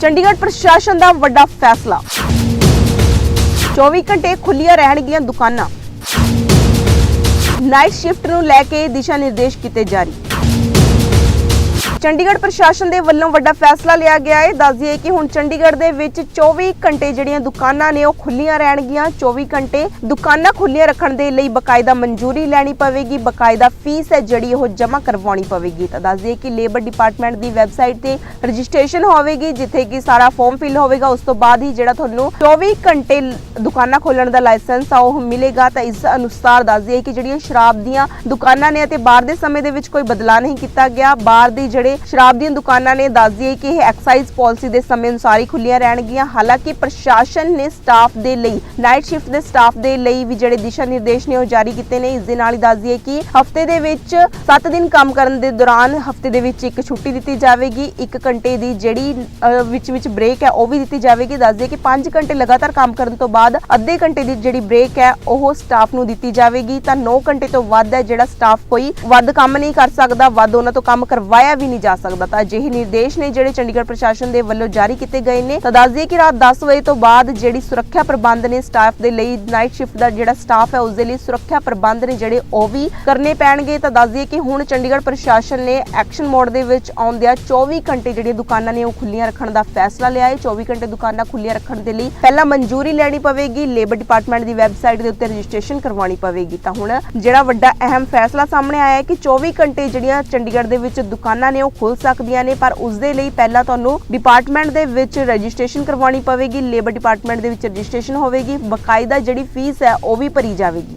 ਚੰਡੀਗੜ੍ਹ ਪ੍ਰਸ਼ਾਸਨ ਦਾ ਵੱਡਾ ਫੈਸਲਾ। 24 ਘੰਟੇ ਖੁੱਲੀਆਂ ਰਹਿਣਗੀਆਂ ਦੁਕਾਨਾਂ। ਨਾਈਟ ਸ਼ਿਫਟ ਨੂੰ ਲੈ ਕੇ ਦਿਸ਼ਾ ਨਿਰਦੇਸ਼ ਕੀਤੇ ਜਾਰੀ। ਚੰਡੀਗੜ੍ਹ ਪ੍ਰਸ਼ਾਸਨ ਦੇ ਵੱਲੋਂ ਵੱਡਾ ਫੈਸਲਾ ਲਿਆ ਗਿਆ ਹੈ। ਦੱਸ ਦਈਏ ਕਿ ਹੁਣ ਚੰਡੀਗੜ੍ਹ ਦੇ ਵਿੱਚ 24 ਘੰਟੇ ਜਿਹੜੀਆਂ ਦੁਕਾਨਾਂ ਨੇ, ਉਹ ਖੁੱਲੀਆਂ ਰਹਿਣਗੀਆਂ। 24 ਘੰਟੇ ਦੁਕਾਨਾਂ ਖੁੱਲੀਆਂ ਰੱਖਣ ਦੇ ਲਈ ਬਕਾਇਦਾ ਮਨਜ਼ੂਰੀ ਲੈਣੀ ਪਵੇਗੀ, ਬਕਾਇਦਾ ਫੀਸ ਹੈ ਜਿਹੜੀ ਉਹ ਜਮ੍ਹਾਂ ਕਰਵਾਉਣੀ ਪਵੇਗੀ। ਤਾਂ ਦੱਸ ਦਈਏ ਕਿ ਲੇਬਰ ਡਿਪਾਰਟਮੈਂਟ ਦੀ ਵੈਬਸਾਈਟ ਤੇ ਰਜਿਸਟ੍ਰੇਸ਼ਨ ਹੋਵੇਗੀ, ਜਿੱਥੇ ਕਿ ਸਾਰਾ ਫਾਰਮ ਫਿਲ ਹੋਵੇਗਾ। ਉਸ ਤੋਂ ਬਾਅਦ ਹੀ ਜਿਹੜਾ ਤੁਹਾਨੂੰ 24 ਘੰਟੇ ਦੁਕਾਨਾਂ ਖੋਲਣ ਦਾ ਲਾਇਸੈਂਸ ਆ, ਉਹ ਮਿਲੇਗਾ। ਤਾਂ ਇਸ ਅਨੁਸਾਰ ਦੱਸ ਦਈਏ ਕਿ ਜਿਹੜੀਆਂ ਸ਼ਰਾਬ ਦੀਆਂ ਦੁਕਾਨਾਂ ਨੇ ਅਤੇ ਬਾਹਰ ਦੇ ਸਮੇਂ ਦੇ ਵਿੱਚ ਕੋਈ ਬਦਲਾਅ ਨਹੀਂ ਕੀਤਾ ਗਿਆ। ਬਾਹਰ ਦੀ ਜਿਹੜੇ ਸ਼ਰਾਬ ਦੀਆਂ ਦੁਕਾਨਾਂ ਨੇ ਦੱਸ ਦਈਏ ਕਿ ਇਹ ਐਕਸਾਈਜ਼ ਪਾਲਿਸੀ ਦੇ ਸਮੇਂ ਅਨੁਸਾਰ ਹੀ ਖੁੱਲੀਆਂ ਰਹਿਣਗੀਆਂ। ਹਾਲਾਂਕਿ ਪ੍ਰਸ਼ਾਸਨ ਨੇ ਸਟਾਫ ਦੇ ਲਈ ਨਾਈਟ ਸ਼ਿਫਟ ਦੇ ਸਟਾਫ ਦੇ ਲਈ ਵੀ ਜਿਹੜੇ ਦਿਸ਼ਾ ਨਿਰਦੇਸ਼ ਨੇ ਉਹ ਜਾਰੀ ਕੀਤੇ ਨੇ। ਇਸ ਦੇ ਨਾਲ ਹੀ ਦੱਸ ਦਈਏ ਕਿ ਹਫ਼ਤੇ ਦੇ ਵਿੱਚ 7 ਦਿਨ ਕੰਮ ਕਰਨ ਦੇ ਦੌਰਾਨ ਹਫ਼ਤੇ ਦੇ ਵਿੱਚ ਇੱਕ ਛੁੱਟੀ ਦਿੱਤੀ ਜਾਵੇਗੀ। 1 ਘੰਟੇ ਦੀ ਜਿਹੜੀ ਵਿੱਚ ਵਿੱਚ ਬ੍ਰੇਕ ਹੈ, ਉਹ ਵੀ ਦਿੱਤੀ ਜਾਵੇਗੀ। ਦੱਸ ਦਈਏ ਕਿ 5 ਘੰਟੇ ਲਗਾਤਾਰ ਕੰਮ ਕਰਨ ਤੋਂ ਬਾਅਦ ਅੱਧੇ ਘੰਟੇ ਦੀ ਜਿਹੜੀ ਬ੍ਰੇਕ ਹੈ, ਉਹ ਸਟਾਫ ਨੂੰ ਦਿੱਤੀ ਜਾਵੇਗੀ। ਤਾਂ 9 ਘੰਟੇ ਤੋਂ ਵੱਧ ਹੈ ਜਿਹੜਾ ਸਟਾਫ ਕੋਈ ਵੱਧ ਕੰਮ ਨਹੀਂ ਕਰ ਸਕਦਾ, ਵੱਧ ਉਹਨਾਂ ਤੋਂ ਕੰਮ ਕਰਵਾਇਆ ਵੀ ਨਹੀਂ ਜਾ ਸਕਦਾ ਤਾਂ ਅਜਿਹੇ ਨਿਰਦੇਸ਼ ਨੇ ਜਿਹੜੇ ਚੰਡੀਗੜ੍ਹ ਪ੍ਰਸ਼ਾਸਨ ਦੇ ਵੱਲੋਂ ਜਾਰੀ ਕੀਤੇ ਗਏ ਨੇ ਤਾਂ ਦੱਸ ਦਈਏ ਕਿ ਰਾਤ 10 ਵਜੇ ਤੋਂ ਬਾਅਦ ਜਿਹੜੀ ਸੁਰੱਖਿਆ ਪ੍ਰਬੰਧ ਨੇ ਸਟਾਫ ਦੇ ਲਈ ਨਾਈਟ ਸ਼ਿਫਟ ਦਾ ਜਿਹੜਾ ਸਟਾਫ ਹੈ ਉਸ ਦੇ ਲਈ ਸੁਰੱਖਿਆ ਪ੍ਰਬੰਧ ਨੇ ਜਿਹੜੇ ਉਹ ਵੀ ਕਰਨੇ ਪੈਣਗੇ। ਤਾਂ ਦੱਸ ਦਈਏ ਕਿ ਹੁਣ ਚੰਡੀਗੜ੍ਹ ਪ੍ਰਸ਼ਾਸਨ ਨੇ ਐਕਸ਼ਨ ਮੋਡ ਦੇ ਵਿੱਚ ਆਉਂਦਿਆਂ 24 ਘੰਟੇ ਜਿਹੜੀਆਂ ਦੁਕਾਨਾਂ ਨੇ ਉਹ ਖੁੱਲੀਆਂ ਰੱਖਣ ਦਾ ਫੈਸਲਾ ਲਿਆ ਹੈ। 24 ਘੰਟੇ ਦੁਕਾਨਾਂ ਖੁੱਲੀਆਂ ਰੱਖਣ ਦੇ ਲਈ ਪਹਿਲਾਂ ਮਨਜ਼ੂਰੀ ਲੈਣੀ ਪਵੇਗੀ, ਲੇਬਰ ਡਿਪਾਰਟਮੈਂਟ ਦੀ ਵੈਬਸਾਈਟ ਦੇ ਉੱਤੇ ਰਜਿਸਟ੍ਰੇਸ਼ਨ ਕਰਵਾਉਣੀ ਪਵੇਗੀ। ਤਾਂ ਹੁਣ ਜਿਹੜਾ ਵੱਡਾ ਅਹਿਮ ਫੈਸਲਾ ਸਾਹਮਣੇ ਆਇਆ ਹੈ ਕਿ 24 ਘੰਟੇ ਜਿਹੜੀਆਂ ਚੰਡੀਗੜ੍ਹ ਦੇ ਵਿੱਚ ਦੁਕਾਨਾਂ ਨੇ ਉਹ ਖੁੱਲ ਸਕਦੀਆਂ ਨੇ, ਪਰ ਉਸ ਦੇ ਲਈ ਪਹਿਲਾਂ ਤੁਹਾਨੂੰ ਡਿਪਾਰਟਮੈਂਟ ਦੇ ਵਿੱਚ ਰਜਿਸਟ੍ਰੇਸ਼ਨ ਕਰਵਾਉਣੀ ਪਵੇਗੀ ਲੇਬਰ ਡਿਪਾਰਟਮੈਂਟ ਦੇ ਵਿੱਚ ਰਜਿਸਟ੍ਰੇਸ਼ਨ ਹੋਵੇਗੀ, ਬਕਾਇਦਾ ਜਿਹੜੀ ਫੀਸ ਹੈ ਉਹ ਵੀ ਭਰੀ ਜਾਵੇਗੀ।